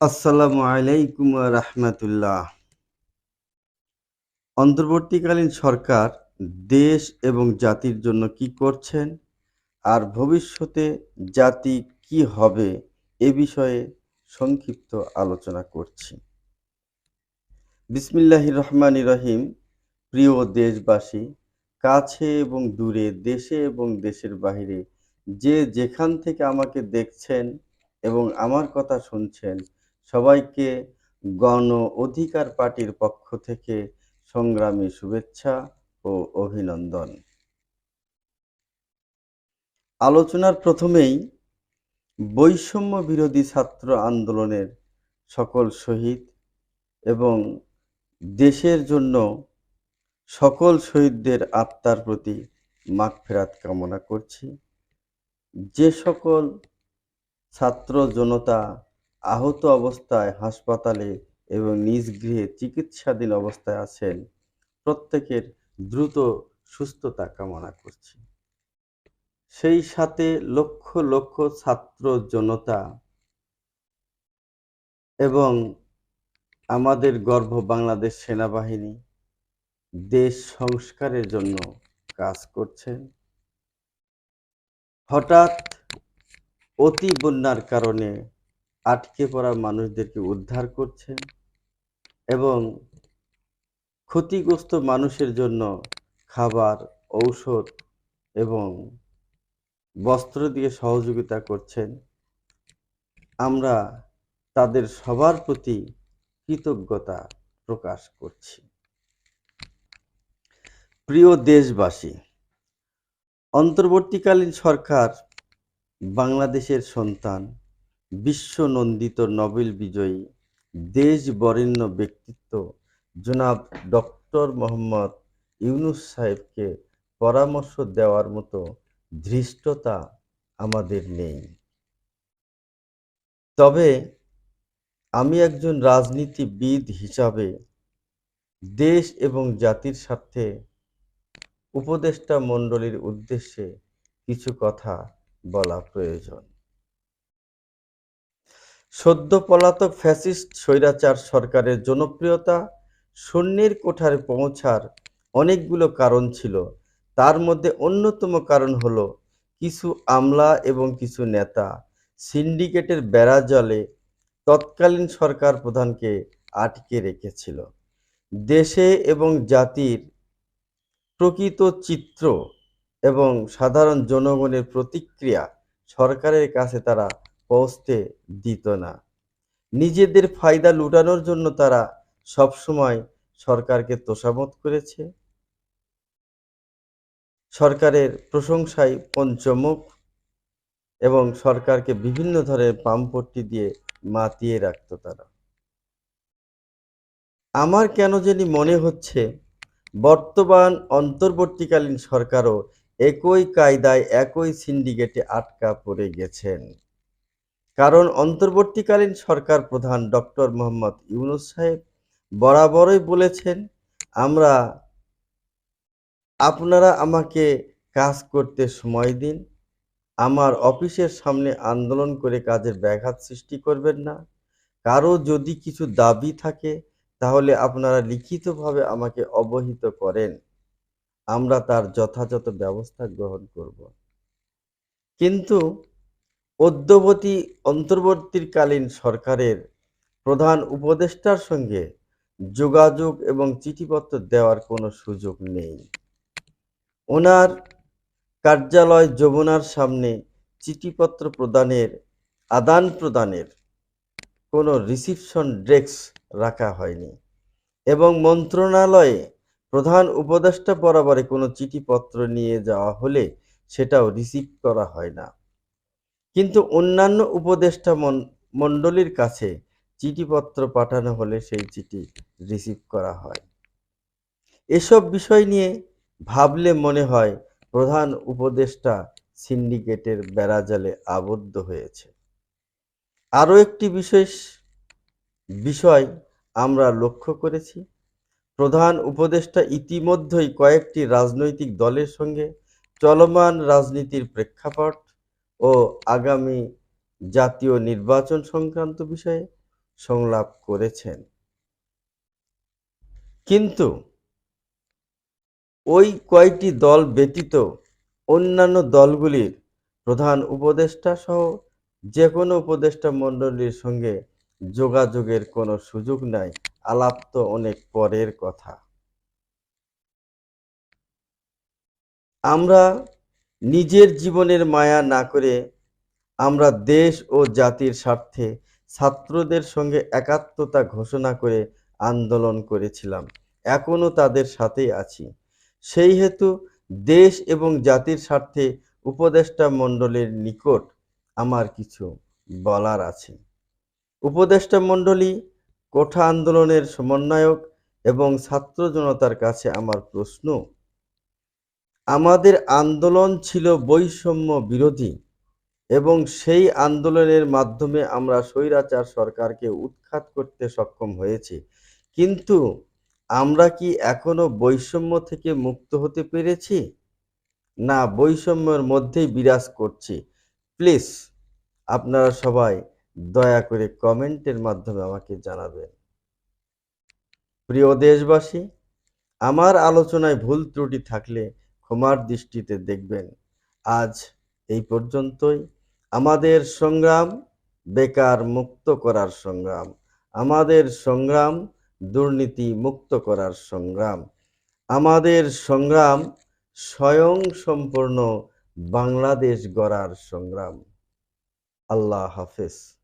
আসসালামু আলাইকুম রাহমাতুল্লাহ। অন্তর্বর্তীকালীন সরকার দেশ এবং জাতির জন্য কি করছেন আর ভবিষ্যতে জাতি কি হবে এ বিষয়ে সংক্ষিপ্ত আলোচনা করছি। বিসমিল্লাহির রহমান রহিম। প্রিয় দেশবাসী, কাছে এবং দূরে, দেশে এবং দেশের বাইরে যে যেখান থেকে আমাকে দেখছেন এবং আমার কথা শুনছেন সবাইকে গণ অধিকার পার্টির পক্ষ থেকে সংগ্রামী শুভেচ্ছা ও অভিনন্দন। আলোচনার প্রথমেই বৈষম্য বিরোধী ছাত্র আন্দোলনের সকল শহীদ এবং দেশের জন্য সকল শহীদদের আত্মার প্রতি মাগফেরাত কামনা করছি। যে সকল ছাত্র জনতা আহত অবস্থায় হাসপাতালে এবং নিজ গৃহে চিকিৎসাধীন অবস্থায় আছেন। প্রত্যেকের দ্রুত সুস্থতা কামনা করছি। সেই সাথে লক্ষ লক্ষ ছাত্র জনতা এবং আমাদের গর্ব বাংলাদেশ সেনাবাহিনী দেশ সংস্কারের জন্য কাজ করছেন। হঠাৎ অতি বন্যার কারণে আটকে পড়া মানুষদেরকে উদ্ধার করছেন এবং ক্ষতিগ্রস্ত মানুষের জন্য খাবার, ঔষধ এবং বস্ত্র দিয়ে সহযোগিতা করছেন। আমরা তাদের সবার প্রতি কৃতজ্ঞতা প্রকাশ করছি। প্রিয় দেশবাসী, অন্তর্বর্তীকালীন সরকার বাংলাদেশের সন্তান বিশ্বনন্দিত নোবেল বিজয়ী দেশ বরেণ্য ব্যক্তিত্ব জনাব ডক্টর মোহাম্মদ ইউনুস সাহেবকে পরামর্শ দেওয়ার মতো ধৃষ্টতা আমাদের নেই। তবে আমি একজন রাজনীতিবিদ হিসাবে দেশ এবং জাতির স্বার্থে উপদেষ্টা মণ্ডলীর উদ্দেশ্যে কিছু কথা বলা প্রয়োজন। সদ্য পলাতক ফ্যাসিস্ট স্বৈরাচার সরকারের জনপ্রিয়তা শূন্যের কোঠারে পৌঁছার অনেকগুলো কারণ ছিল। তার মধ্যে অন্যতম কারণ হলো কিছু আমলা এবং কিছু নেতা সিন্ডিকেটের বেড়া জলে তৎকালীন সরকার প্রধানকে আটকে রেখেছিল। দেশে এবং জাতির প্রকৃত চিত্র এবং সাধারণ জনগণের প্রতিক্রিয়া সরকারের কাছে তারা পৌঁছতে দিত না। নিজেদের ফায়দা লুটানোর জন্য তারা সবসময় সরকারকে তোষামত করেছে। সরকারের প্রশংসায় পঞ্চমুখ এবং সরকারকে বিভিন্ন ধরনের পামপট্টি দিয়ে মাতিয়ে রাখত তারা। আমার কেন জানি মনে হচ্ছে, বর্তমান অন্তর্বর্তীকালীন সরকারও একই কায়দায় একই সিন্ডিকেটে আটকা পড়ে গেছেন। কারণ অন্তর্বর্তীকালীন সরকার প্রধান ডক্টর মোহাম্মদ ইউনুস সাহেব বরাবরই বলেছেন, আমরা আপনারা আমাকে কাজ করতে সময় দিন। আমার অফিসের সামনে আন্দোলন করে কাজের ব্যাঘাত সৃষ্টি করবেন না। কারও যদি কিছু দাবি থাকে, তাহলে আপনারা লিখিতভাবে আমাকে অবহিত করেন। আমরা তার যথাযথ ব্যবস্থা গ্রহণ করব। কিন্তু অদ্যবতী অন্তর্বর্তীকালীন সরকারের প্রধান উপদেষ্টার সঙ্গে যোগাযোগ এবং চিঠিপত্র দেওয়ার কোনো সুযোগ নেই। ওনার কার্যালয় যমুনার সামনে চিঠিপত্র প্রদানের, আদান প্রদানের কোনো রিসিপশন ডেস্ক রাখা হয়নি এবং মন্ত্রণালয়ে প্রধান উপদেষ্টা বরাবরে কোনো চিঠিপত্র নিয়ে যাওয়া হলে সেটাও রিসিভ করা হয় না। কিন্তু অন্যান্য উপদেষ্টা মণ্ডলীর কাছে চিঠিপত্র পাঠানো হলে সেই চিঠি রিসিভ করা হয়। এসব বিষয় নিয়ে ভাবলে মনে হয় প্রধান উপদেষ্টা সিন্ডিকেটের বেড়াজালে আবদ্ধ হয়েছে। আরও একটি বিশেষ বিষয় আমরা লক্ষ্য করেছি। প্রধান উপদেষ্টা ইতিমধ্যেই কয়েকটি রাজনৈতিক দলের সঙ্গে চলমান রাজনীতির প্রেক্ষাপট ও আগামী জাতীয় নির্বাচন সংক্রান্ত বিষয়ে সংলাপ করেছেন। কিন্তু ওই কয়টি দল ব্যতীত অন্যান্য দলগুলির প্রধান উপদেষ্টা সহ যে কোনো উপদেষ্টা মণ্ডলীর সঙ্গে যোগাযোগের কোনো সুযোগ নাই, আলাপ তো অনেক পরের কথা। আমরা নিজের জীবনের মায়া না করে আমরা দেশ ও জাতির স্বার্থে ছাত্রদের সঙ্গে একাত্মতা ঘোষণা করে আন্দোলন করেছিলাম। এখনও তাদের সাথেই আছি। সেই হেতু দেশ এবং জাতির স্বার্থে উপদেষ্টা মণ্ডলীর নিকট আমার কিছু বলার আছে। উপদেষ্টা মণ্ডলী, কোঠা আন্দোলনের সমন্বয়ক এবং ছাত্র জনতার কাছে আমার প্রশ্ন আমাদের আন্দোলন ছিল বৈষম্য বিরোধী এবং সেই আন্দোলনের মাধ্যমে আমরা স্বৈরাচার সরকারকে উৎখাত করতে সক্ষম হয়েছি। কিন্তু আমরা কি এখনও বৈষম্য থেকে মুক্ত হতে পেরেছি? না, বৈষম্যের মধ্যেই বিরাজ করছি। প্লিজ, আপনারা সবাই দয়া করে কমেন্টের মাধ্যমে আমাকে জানাবেন। প্রিয় দেশবাসী, আমার আলোচনায় ভুল ত্রুটি থাকলে ক্ষমার দৃষ্টিতে দেখবেন। আজ এই পর্যন্তই। আমাদের সংগ্রাম বেকার মুক্ত করার সংগ্রাম। আমাদের সংগ্রাম দুর্নীতি মুক্ত করার সংগ্রাম। আমাদের সংগ্রাম স্বয়ং সম্পূর্ণ বাংলাদেশ গড়ার সংগ্রাম। আল্লাহ হাফেজ।